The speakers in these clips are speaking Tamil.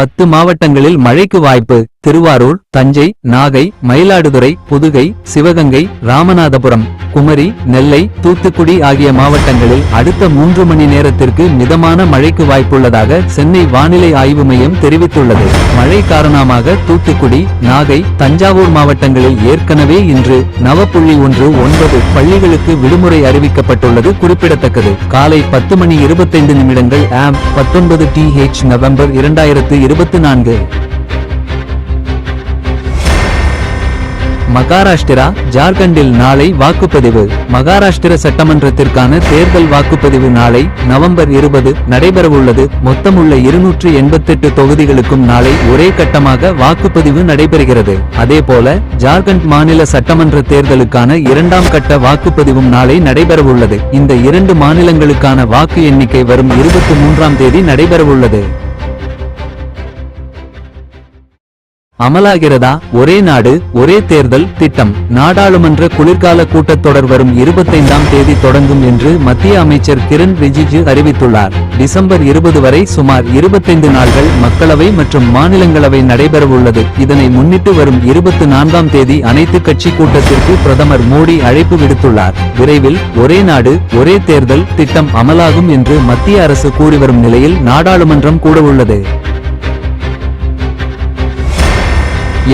பத்து மாவட்டங்களில் மழைக்கு வாய்ப்பு. திருவாரூர் தஞ்சை நாகை மயிலாடுதுறை புதுகை சிவகங்கை ராமநாதபுரம் குமரி நெல்லை தூத்துக்குடி ஆகிய மாவட்டங்களில் அடுத்த மூன்று மணி நேரத்திற்கு மிதமான மழைக்கு வாய்ப்புள்ளதாக சென்னை வானிலை ஆய்வு மையம் தெரிவித்துள்ளது. மழை காரணமாக தூத்துக்குடி நாகை தஞ்சாவூர் மாவட்டங்களில் ஏற்கனவே இன்று நவப்புள்ளி ஒன்று ஒன்பது பள்ளிகளுக்கு விடுமுறை அறிவிக்கப்பட்டுள்ளது குறிப்பிடத்தக்கது. காலை பத்து மணி இருபத்தைந்து நிமிடங்கள் ஆம் பத்தொன்பது டி ஹெச் நவம்பர் இரண்டாயிரத்து இருபத்தி நான்கு. மகாராஷ்டிரா ஜார்க்கண்டில் நாளை வாக்குப்பதிவு. மகாராஷ்டிர சட்டமன்றத்திற்கான தேர்தல் வாக்குப்பதிவு நாளை நவம்பர் இருபது நடைபெறவுள்ளது. மொத்தமுள்ள இருநூற்று எண்பத்தெட்டு தொகுதிகளுக்கும் நாளை ஒரே கட்டமாக வாக்குப்பதிவு நடைபெறுகிறது. அதேபோல ஜார்க்கண்ட் மாநில சட்டமன்ற தேர்தலுக்கான இரண்டாம் கட்ட வாக்குப்பதிவும் நாளை நடைபெறவுள்ளது. இந்த இரண்டு மாநிலங்களுக்கான வாக்கு எண்ணிக்கை வரும் இருபத்தி மூன்றாம் தேதி நடைபெறவுள்ளது. அமலாகிறதா? ஒரே நாடு ஒரே தேர்தல் திட்டம். நாடாளுமன்ற குளிர்கால கூட்டத்தொடர் வரும் இருபத்தைந்தாம் தேதி தொடங்கும் என்று மத்திய அமைச்சர் கிரண் ரிஜிஜு அறிவித்துள்ளார். டிசம்பர் இருபது வரை சுமார் இருபத்தைந்து நாள்கள் மக்களவை மற்றும் மாநிலங்களவை நடைபெறவுள்ளது. இதனை முன்னிட்டு வரும் இருபத்தி நான்காம் தேதி அனைத்து கட்சி கூட்டத்திற்கு பிரதமர் மோடி அழைப்பு விடுத்துள்ளார். விரைவில் ஒரே நாடு ஒரே தேர்தல் திட்டம் அமலாகும் என்று மத்திய அரசு கூறி வரும் நிலையில் நாடாளுமன்றம் கூடவுள்ளது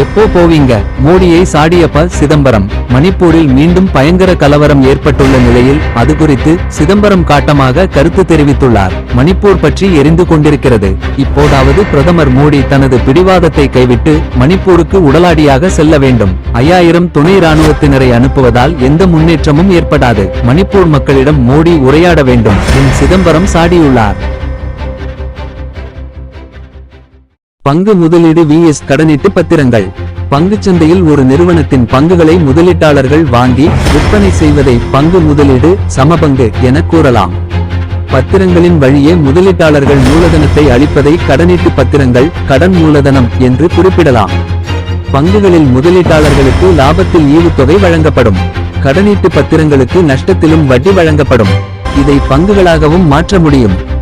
எப்போ போவீங்க? மோடியை சாடியப்ப சிதம்பரம். மணிப்பூரில் மீண்டும் பயங்கர கலவரம் ஏற்பட்டுள்ள நிலையில் அது குறித்து சிதம்பரம் காட்டமாக கருத்து தெரிவித்துள்ளார். மணிப்பூர் பற்றி எரிந்து கொண்டிருக்கிறது. இப்போதாவது பிரதமர் மோடி தனது பிடிவாதத்தை கைவிட்டு மணிப்பூருக்கு உடலாடியாக செல்ல வேண்டும். ஐயாயிரம் துணை ராணுவத்தினரை அனுப்புவதால் எந்த முன்னேற்றமும் ஏற்படாது. மணிப்பூர் மக்களிடம் மோடி உரையாட வேண்டும். என் சிதம்பரம் சாடியுள்ளார். பங்கு முதலீடு விஎஸ் கடனீட்டு பத்திரங்கள். பங்குச் சந்தையில் ஒரு நிறுவனத்தின் பங்குகளை முதலீட்டாளர்கள் வாங்கி விற்பனை செய்வதை பங்கு முதலீடு சமபங்கு என கூறலாம். பத்திரங்களின் வழியே முதலீட்டாளர்கள் மூலதனத்தை அளிப்பதை கடனீட்டு பத்திரங்கள் கடன் மூலதனம் என்று குறிப்பிடலாம். பங்குகளில் முதலீட்டாளர்களுக்கு லாபத்தில் ஈவுத்தொகை வழங்கப்படும். கடனீட்டு பத்திரங்களுக்கு நஷ்டத்திலும் வட்டி வழங்கப்படும். இதை பங்குகளாகவும் மாற்ற முடியும்.